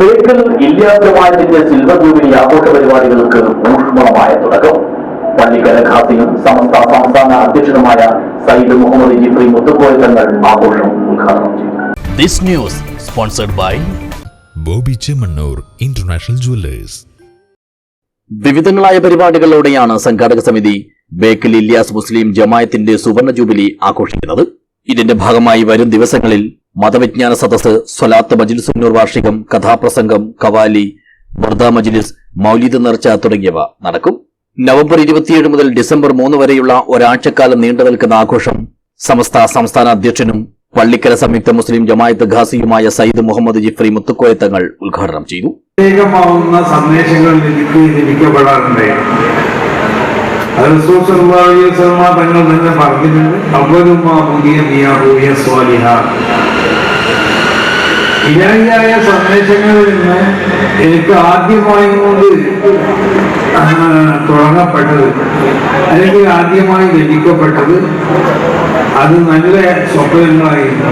Bekal ഇല്ലാത്തമായതിന്റെ silver jubilee ആഘോഷ പരിപാടികൾക്ക് ഊഷ്മളമായ തുടക്കം. പള്ളിക്കര ഖാസിയും സമസ്ത സംസ്ഥാന അധ്യക്ഷനുമായ സയ്യിദ് മുഹമ്മദ് ജിഫ്രി മുത്തുക്കോയ തങ്ങൾ ആഘോഷം ഉദ്ഘാടനം ചെയ്തു. This news sponsored by Bobby Chemmanur international jewellers. വിവിധങ്ങളായ പരിപാടികളോടെയാണ് സംഘാടക സമിതി ബേക്കൽ ഇല്യാസ് മുസ്ലിം ജമായത്തിന്റെ സുവർണ ജൂബിലി ആഘോഷിക്കുന്നത്. ഇതിന്റെ ഭാഗമായി വരും ദിവസങ്ങളിൽ മതവിജ്ഞാന സദസ് സ്വലാത്ത് മജ്ലിസുന്നൂർ വാർഷികം കഥാപ്രസംഗം കവാലി ബർദ മജിലിസ് മൗലിദ് നേർച്ച തുടങ്ങിയവ നടക്കും. നവംബർ ഇരുപത്തിയേഴ് മുതൽ ഡിസംബർ മൂന്ന് വരെയുള്ള ഒരാഴ്ചക്കാലം നീണ്ടു നിൽക്കുന്ന ആഘോഷം സമസ്ത സംസ്ഥാന അധ്യക്ഷനും പള്ളിക്കര സംയുക്ത മുസ്ലിം ജമായത്ത് ഖാസിയുമായ സയ്യിദ് മുഹമ്മദ് ജിഫ്രി മുത്തുക്കോയ തങ്ങൾ ഉദ്ഘാടനം ചെയ്തു. പ്രത്യേകമാവുന്ന സന്ദേശങ്ങൾ എനിക്ക് ലഭിക്കപ്പെടാറുണ്ട് തന്നെ പറഞ്ഞിട്ടുണ്ട്. സ്വാലിഹ. ഇലാഹിയായ സന്ദേശങ്ങളിൽ നിന്ന് എനിക്ക് ആദ്യമായി കൊണ്ട് തുടങ്ങപ്പെട്ടത്. അല്ലെങ്കിൽ ആദ്യമായി ലഭിക്കപ്പെട്ടത്. അത് നല്ല സ്വപ്നങ്ങളായിരുന്നു.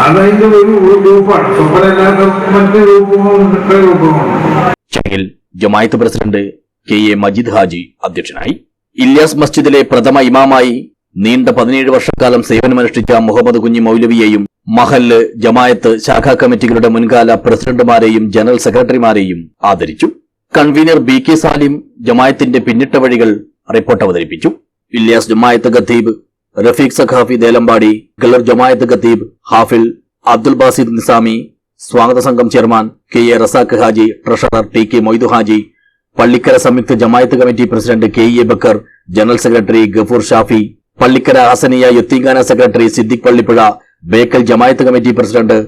അതതിന്റെ ഒരു രൂപമാണ്. സ്വപ്നമില്ലാത്ത മറ്റു രൂപങ്ങളുണ്ട് രൂപമാണ്. Jamaat president K A Majeed Haji അധ്യക്ഷനായി. ഇല്യാസ് മസ്ജിദിലെ പ്രഥമ ഇമാമായി നീണ്ട പതിനേഴ് വർഷക്കാലം സേവനമനുഷ്ഠിച്ച മുഹമ്മദ് കുഞ്ഞി മൗലവിയെയും മഹല്ല് ജമായത്ത് ശാഖാ കമ്മിറ്റികളുടെ മുൻകാല പ്രസിഡന്റുമാരെയും ജനറൽ സെക്രട്ടറിമാരെയും ആദരിച്ചു. കൺവീനർ ബി കെ സാലിം ജമായത്തിന്റെ പിന്നിട്ട വഴികൾ റിപ്പോർട്ട് അവതരിപ്പിച്ചു. ഇല്യാസ് ജമായത്ത് ഖത്തീബ് റഫീഖ് സഖാഫി ദേലമ്പാടി ഗലർ ജമായത്ത് ഖത്തീബ് ഹാഫിൽ അബ്ദുൽ ബാസിദ് നിസാമി സ്വാഗത സംഘം chairman K A Razak Haji treasurer T K Moidu Haji Pallikkara സംയുക്ത Jamaat committee president K A Bakkar general secretary Gafoor Shafi Pallikkara Hasaniya യുത്തീങ്കാന secretary Siddique Pallippuzha Bekal Jamaat committee president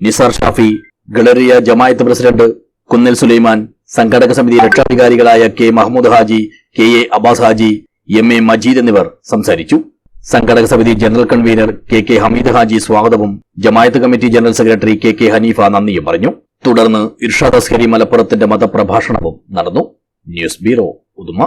Nisar Shafi Galariya Jamaat president Kunnil Sulaiman സംഘടക സമിതി രക്ഷാധികാരികളായ K Mahmood Haji K A Abbas Haji M A Majeed എന്നിവർ സംസാരിച്ചു. സംഘടക സമിതി general convener K K Hameed Haji സ്വാഗതവും Jamaat committee general secretary K K Haneefa നന്ദിയും പറഞ്ഞു. തുടർന്ന് ഇർഷാദ് അസ്ഹരി മലപ്പുറത്തിന്റെ മതപ്രഭാഷണവും നടന്നു. News bureau Uduma.